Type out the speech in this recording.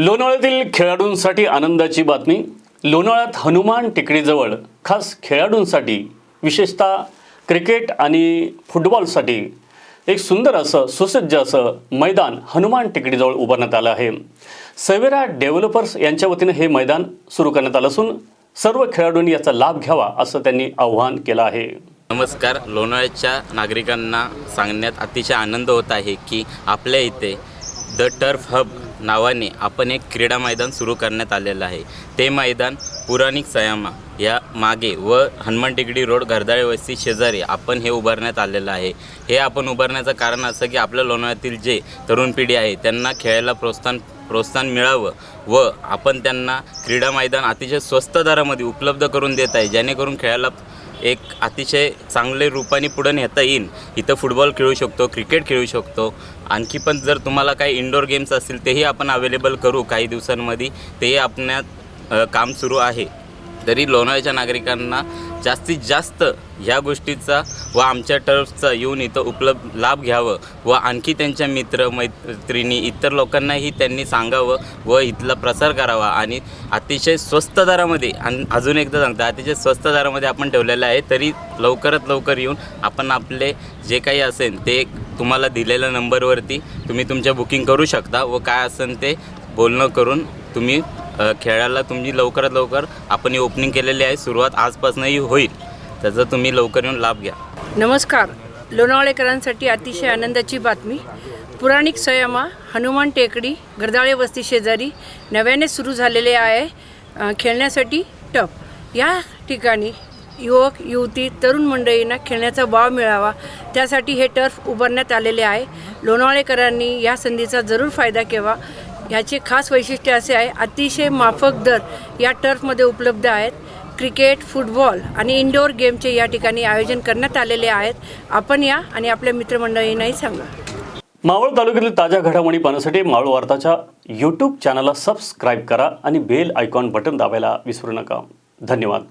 लोणावळ्यातील खेळाडूंसाठी आनंदाची बातमी. लोणावळ्यात हनुमान टेकडीजवळ खास खेळाडूंसाठी विशेषतः क्रिकेट आणि फुटबॉलसाठी एक सुंदर असं सुसज्ज असं मैदान हनुमान टेकडीजवळ उभारण्यात आलं आहे. सवेरा डेव्हलपर्स यांच्या वतीनं हे मैदान सुरू करण्यात आलं असून सर्व खेळाडूंनी याचा लाभ घ्यावा असं त्यांनी आव्हान केलं आहे. नमस्कार. लोणावळ्याच्या नागरिकांना सांगण्यात अतिशय आनंद होत आहे की आपल्या इथे द टर्फ हब नावाने आपण एक क्रीडा मैदान सुरू करण्यात आलेलं आहे. ते मैदान पुराणिक सयामा या मागे व हनुमान टेकडी रोड घरदाळे वस्ती शेजारी आपण हे उभारण्यात आलेलं आहे. हे आपण उभारण्याचं कारण असं की आपल्या लोणावळ्यातील जे तरुण पिढी आहे त्यांना खेळायला प्रोत्साहन प्रोत्साहन मिळावं व आपण त्यांना क्रीडा मैदान अतिशय स्वस्त दरामध्ये उपलब्ध करून देत आहे जेणेकरून खेळायला एक अतिशय चांगले रूपाने पुढं नेता येईल इथं फुटबॉल खेळू शकतो क्रिकेट खेळू शकतो. आणखी पण जर तुम्हाला काही इंडोर गेम्स असतील तेही आपण अवेलेबल करू काही दिवसांमध्ये. तेही आपण्यात काम सुरू आहे. तरी लोणावळ्याच्या नागरिकांना जास्तीत जास्त ह्या गोष्टीचा व आमच्या टर्फचा येऊन इथं उपलब्ध लाभ घ्यावं व आणखी त्यांच्या मित्र मैत्रिणी इतर लोकांनाही त्यांनी सांगावं व इथला प्रसार करावा आणि अतिशय स्वस्त दरामध्ये आणि अजून एकदा सांगतो अतिशय स्वस्त दरामध्ये आपण ठेवलेलं आहे तरी लवकरात लवकर येऊन आपण आपले जे काही असेल ते तुम्हाला दिलेल्या नंबरवरती तुम्ही तुमच्या बुकिंग करू शकता व काय असेल ते बोलणं करून तुम्ही खेळायला तुम्ही लवकरात लवकर आपण ही ओपनिंग केलेली आहे. सुरुवात आजपासूनही होईल. त्याचा तुम्ही लवकर येऊन लाभ घ्या. नमस्कार. लोणावळेकरांसाठी अतिशय आनंदाची बातमी. पुराणिक स्वयंमा हनुमान टेकडी गर्दाळे वस्ती शेजारी नव्याने सुरू झालेले आहे खेळण्यासाठी टप. या ठिकाणी युवक युवती तरुण मंडळींना खेळण्याचा वाव मिळावा त्यासाठी हे टर्फ उभारण्यात आलेले आहे. लोणावळेकरांनी या संधीचा जरूर फायदा घ्यावा ह्याची खास वैशिष्ट्य असे आहे अतिशय माफक दर या टर्फमध्ये उपलब्ध आहेत. क्रिकेट फुटबॉल आणि इंडोर गेमचे या ठिकाणी आयोजन करण्यात आलेले आहेत. आपण या आणि आपल्या मित्रमंडळींनाही सांगा. मावळ तालुक्यातील ताज्या घडामोडी पाहण्यासाठी मावळ वार्ताच्या यूट्यूब चॅनलला सबस्क्राईब करा आणि बेल आयकॉन बटन दाबायला विसरू नका. धन्यवाद.